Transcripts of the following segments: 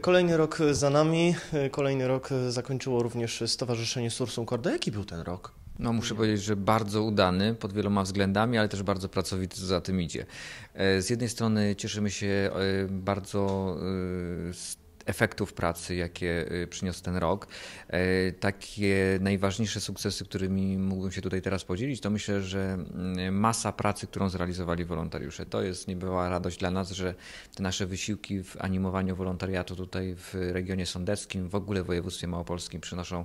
Kolejny rok za nami, kolejny rok zakończyło również Stowarzyszenie Sursum Corda. Jaki był ten rok? No, muszę powiedzieć, że bardzo udany pod wieloma względami, ale też bardzo pracowity, co za tym idzie. E, z jednej strony cieszymy się e, bardzo e, z efektów pracy, jakie y, przyniósł ten rok. E, takie najważniejsze sukcesy, którymi mógłbym się tutaj teraz podzielić, to myślę, że mm, masa pracy, którą zrealizowali wolontariusze. To jest niebywała radość dla nas, że te nasze wysiłki w animowaniu wolontariatu tutaj w regionie sądeckim, w ogóle w województwie małopolskim przynoszą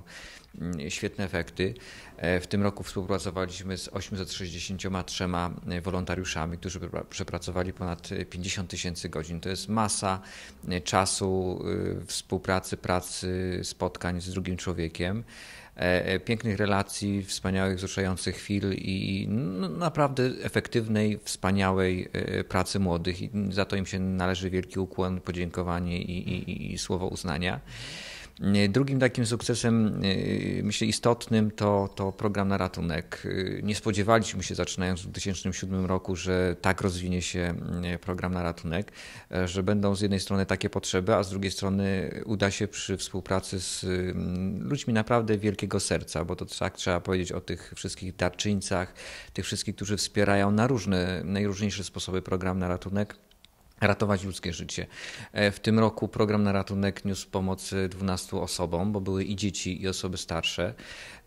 mm, świetne efekty. E, w tym roku współpracowaliśmy z 863 e, wolontariuszami, którzy przepracowali ponad 50 tysięcy godzin. To jest masa czasu współpracy, pracy, spotkań z drugim człowiekiem, e, e, pięknych relacji, wspaniałych, wzruszających chwil i naprawdę efektywnej, wspaniałej e, pracy młodych. I za to im się należy wielki ukłon, podziękowanie i, i, i słowo uznania. Drugim takim sukcesem, e, myślę, istotnym to, to program na ratunek. E, nie spodziewaliśmy się, zaczynając w 2007 roku, że tak rozwinie się e, program na ratunek, że będą z jednej strony takie potrzeby, a z drugiej strony uda się przy współpracy z ludźmi naprawdę wielkiego serca, bo to tak trzeba powiedzieć o tych wszystkich darczyńcach, tych wszystkich, którzy wspierają na różne, najróżniejsze sposoby program na ratunek ratować ludzkie życie. E, w tym roku program na ratunek niósł pomoc 12 osobom, bo były i dzieci, i osoby starsze.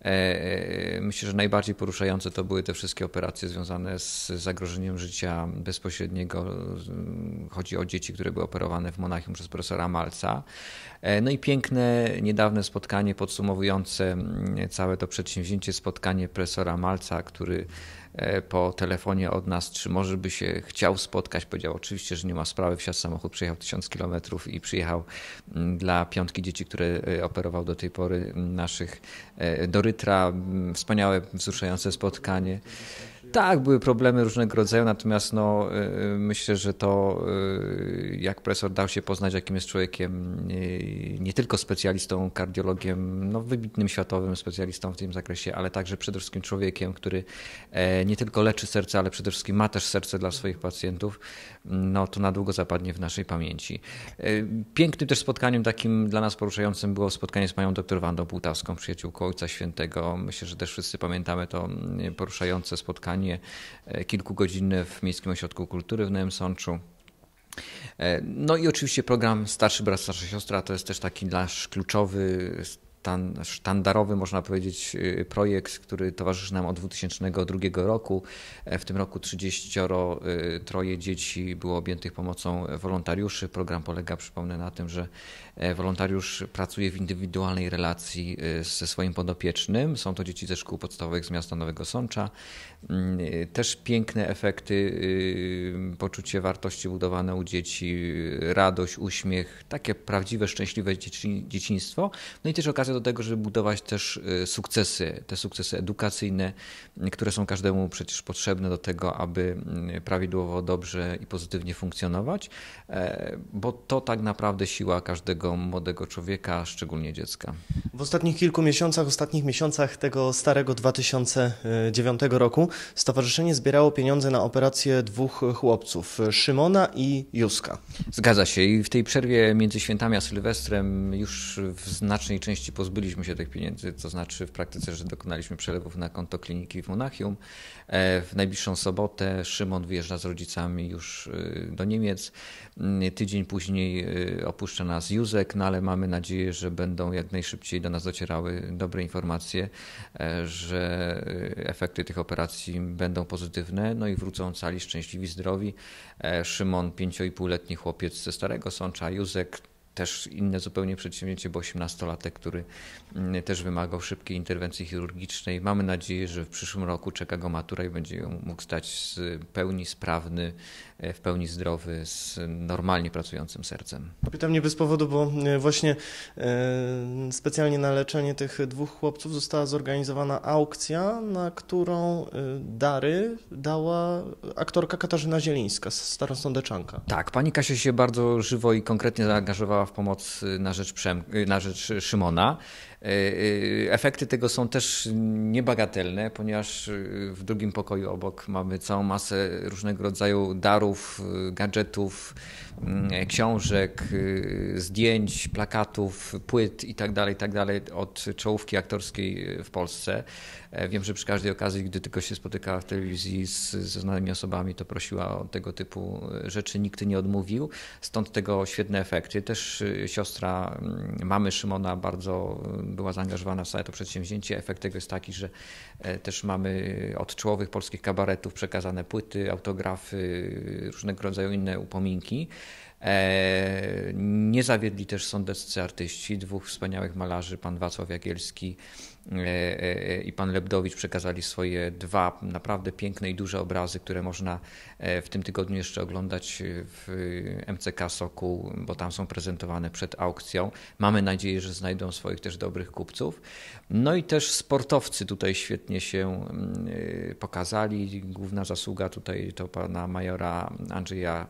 E, e, myślę, że najbardziej poruszające to były te wszystkie operacje związane z zagrożeniem życia bezpośredniego. Chodzi o dzieci, które były operowane w Monachium przez profesora Malca. No i piękne, niedawne spotkanie podsumowujące całe to przedsięwzięcie, spotkanie profesora Malca, który po telefonie od nas, czy może by się chciał spotkać. Powiedział oczywiście, że nie ma sprawy, wsiadł samochód, przejechał tysiąc kilometrów i przyjechał mm, dla piątki dzieci, które e, operował do tej pory mm, naszych e, do Rytra. Mm, wspaniałe, wzruszające spotkanie. Tak, były problemy różnego rodzaju, natomiast no, y, myślę, że to y, jak profesor dał się poznać, jakim jest człowiekiem, nie tylko specjalistą, kardiologiem, no, wybitnym światowym specjalistą w tym zakresie, ale także przede wszystkim człowiekiem, który e, nie tylko leczy serce, ale przede wszystkim ma też serce dla swoich pacjentów, no to na długo zapadnie w naszej pamięci. E, pięknym też spotkaniem takim dla nas poruszającym było spotkanie z panią dr Wandą Półtawską, przyjaciółką Ojca Świętego. Myślę, że też wszyscy pamiętamy to poruszające spotkanie spotkanie e, kilkugodzinne w Miejskim Ośrodku Kultury w Nowym Sączu. E, no i oczywiście program Starszy Brat, Starsza Siostra to jest też taki nasz kluczowy sztandarowy, można powiedzieć, y, projekt, który towarzyszy nam od 2002 roku. E, w tym roku 33 dzieci było objętych pomocą wolontariuszy. Program polega, przypomnę, na tym, że e, wolontariusz pracuje w indywidualnej relacji y, ze swoim podopiecznym. Są to dzieci ze szkół podstawowych z miasta Nowego Sącza. Mm, y, też piękne efekty, poczucie wartości budowane u dzieci, radość, uśmiech, takie prawdziwe, szczęśliwe dzieciństwo. No i też okazja do tego, żeby budować też y, sukcesy, te sukcesy edukacyjne, które są każdemu przecież potrzebne do tego, aby y, prawidłowo, dobrze i pozytywnie funkcjonować, e, bo to tak naprawdę siła każdego młodego człowieka, szczególnie dziecka. W ostatnich kilku miesiącach, ostatnich miesiącach tego starego 2009 roku stowarzyszenie zbierało pieniądze na operację dwóch chłopców, Szymona i Juska. Zgadza się i w tej przerwie między świętami a Sylwestrem już w znacznej części pozbyliśmy się tych pieniędzy, to znaczy w praktyce, że dokonaliśmy przelewów na konto kliniki w Monachium. E, w najbliższą sobotę Szymon wyjeżdża z rodzicami już e, do Niemiec. Mm, tydzień później e, opuszcza nas Józek, no ale mamy nadzieję, że będą jak najszybciej do nas docierały dobre informacje, że efekty tych operacji będą pozytywne, no i wrócą cali, szczęśliwi, zdrowi. Szymon, pięcioipułletni chłopiec ze Starego Sącza, Józek też inne zupełnie przedsięwzięcie, bo 18-latek, który mm, też wymagał szybkiej interwencji chirurgicznej. Mamy nadzieję, że w przyszłym roku czeka go matura i będzie ją mógł stać w pełni sprawny, e, w pełni zdrowy, z normalnie pracującym sercem. Pytam nie bez powodu, bo e, właśnie e, specjalnie na leczenie tych dwóch chłopców została zorganizowana aukcja, na którą dary dała aktorka Katarzyna Zielińska, starostądeczanka. Tak, pani Kasia się bardzo żywo i konkretnie zaangażowała w pomoc na rzecz, Przem, na rzecz Szymona. Efekty tego są też niebagatelne, ponieważ w drugim pokoju obok mamy całą masę różnego rodzaju darów, gadżetów, mm, książek, zdjęć, plakatów, płyt itd., tak itd. Tak od czołówki aktorskiej w Polsce. E, wiem, że przy każdej okazji, gdy tylko się spotykała w telewizji z, ze znanymi osobami, to prosiła o tego typu rzeczy. Nikt nie odmówił, stąd tego świetne efekty. Też siostra mm, mamy Szymona bardzo była zaangażowana w całe to przedsięwzięcie. Efekt tego jest taki, że e, też mamy od czołowych polskich kabaretów przekazane płyty, autografy, różnego rodzaju inne upominki. E, nie zawiedli też sądeccy artyści, dwóch wspaniałych malarzy, pan Wacław Jagielski e, e, i pan Lebdowicz przekazali swoje dwa naprawdę piękne i duże obrazy, które można w tym tygodniu jeszcze oglądać w MCK Soku, bo tam są prezentowane przed aukcją. Mamy nadzieję, że znajdą swoich też dobrych kupców. No i też sportowcy tutaj świetnie się mm, pokazali. Główna zasługa tutaj to pana majora Andrzeja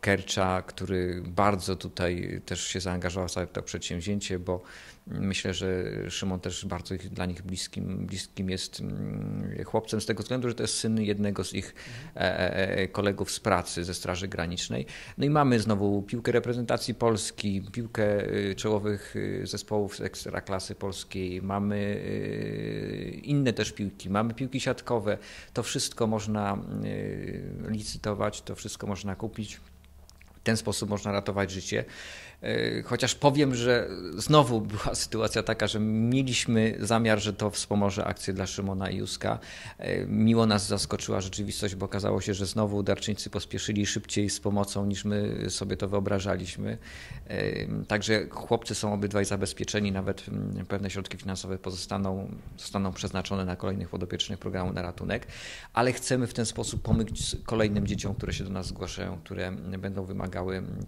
Kercza, który bardzo tutaj też się zaangażował w całe to przedsięwzięcie, bo Myślę, że Szymon też bardzo dla nich bliskim, bliskim jest mm, chłopcem z tego względu, że to jest syn jednego z ich e, e, e, kolegów z pracy ze Straży Granicznej. No i mamy znowu piłkę reprezentacji Polski, piłkę y, czołowych y, zespołów z ekstraklasy polskiej, mamy y, inne też piłki, mamy piłki siatkowe. To wszystko można licytować, to wszystko można kupić. Ten sposób można ratować życie. E, chociaż powiem, że znowu była sytuacja taka, że mieliśmy zamiar, że to wspomoże akcję dla Szymona i Juska. E, miło nas zaskoczyła rzeczywistość, bo okazało się, że znowu darczyńcy pospieszyli szybciej z pomocą niż my sobie to wyobrażaliśmy. E, także chłopcy są obydwaj zabezpieczeni, nawet mm, pewne środki finansowe pozostaną zostaną przeznaczone na kolejnych podopiecznych programów na ratunek, ale chcemy w ten sposób pomóc kolejnym dzieciom, które się do nas zgłaszają, które będą wymagały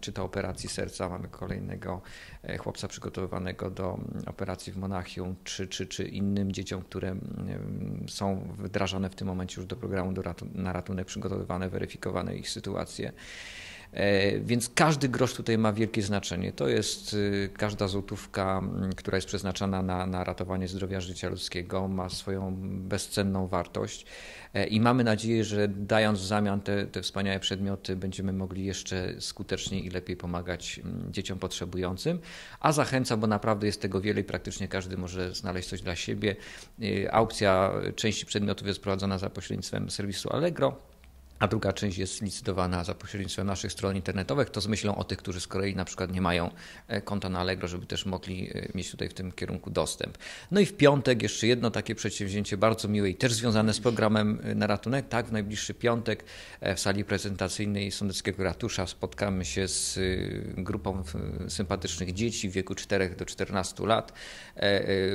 czy to operacji serca, mamy kolejnego e, chłopca przygotowywanego do mm, operacji w Monachium, czy, czy, czy innym dzieciom, które mm, są wdrażane w tym momencie już do programu do na ratunek, przygotowywane, weryfikowane ich sytuacje. E, więc każdy grosz tutaj ma wielkie znaczenie. To jest y, każda złotówka, która jest przeznaczana na, na ratowanie zdrowia życia ludzkiego, ma swoją bezcenną wartość. E, I mamy nadzieję, że dając w zamian te, te wspaniałe przedmioty, będziemy mogli jeszcze skuteczniej i lepiej pomagać dzieciom potrzebującym. A zachęcam, bo naprawdę jest tego wiele i praktycznie każdy może znaleźć coś dla siebie. E, aukcja części przedmiotów jest prowadzona za pośrednictwem serwisu Allegro a druga część jest licytowana za pośrednictwem naszych stron internetowych, to z myślą o tych, którzy z kolei na przykład nie mają e, konta na Allegro, żeby też mogli e, mieć tutaj w tym kierunku dostęp. No i w piątek jeszcze jedno takie przedsięwzięcie bardzo miłe i też związane z programem e, na ratunek. Tak, w najbliższy piątek w sali prezentacyjnej Sądeckiego Ratusza spotkamy się z grupą sympatycznych dzieci w wieku 4 do 14 lat,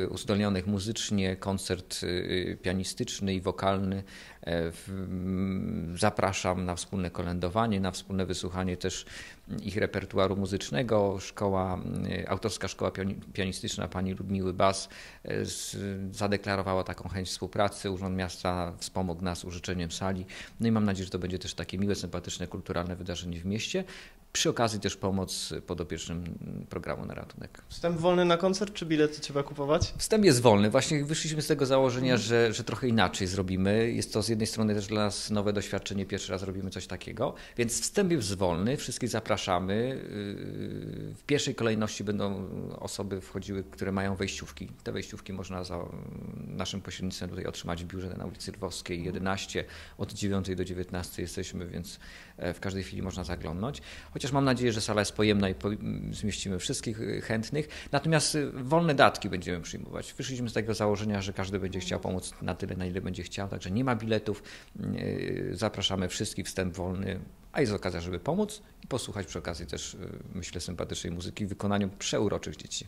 uzdolnionych muzycznie, koncert pianistyczny i wokalny Zapraszam na wspólne kolędowanie, na wspólne wysłuchanie też ich repertuaru muzycznego. Szkoła, autorska szkoła pianistyczna pani Ludmiły Bas e, zadeklarowała taką chęć współpracy. Urząd Miasta wspomógł nas użyczeniem sali. No i mam nadzieję, że to będzie też takie miłe, sympatyczne, kulturalne wydarzenie w mieście. Przy okazji też pomoc podopiecznym programu na ratunek. Wstęp wolny na koncert, czy bilety trzeba kupować? Wstęp jest wolny. Właśnie wyszliśmy z tego założenia, że, że trochę inaczej zrobimy. Jest to z jednej strony też dla nas nowe doświadczenie, pierwszy raz robimy coś takiego, więc wstęp jest wolny, wszystkich zapraszamy. Yy, w pierwszej kolejności będą osoby wchodziły, które mają wejściówki. Te wejściówki można za naszym pośrednictwem tutaj otrzymać w biurze na ulicy Lwowskiej 11. Od 9 do 19 jesteśmy, więc e, w każdej chwili można zaglądnąć. Chociaż mam nadzieję, że sala jest pojemna i zmieścimy wszystkich y, chętnych. Natomiast y, wolne datki będziemy przyjmować. Wyszliśmy z tego założenia, że każdy będzie chciał pomóc na tyle, na ile będzie chciał, także nie ma biletów. Y, zapraszamy wszystkich, wstęp wolny, a jest okazja, żeby pomóc i posłuchać przy okazji też, myślę, sympatycznej muzyki w wykonaniu przeuroczych dzieci.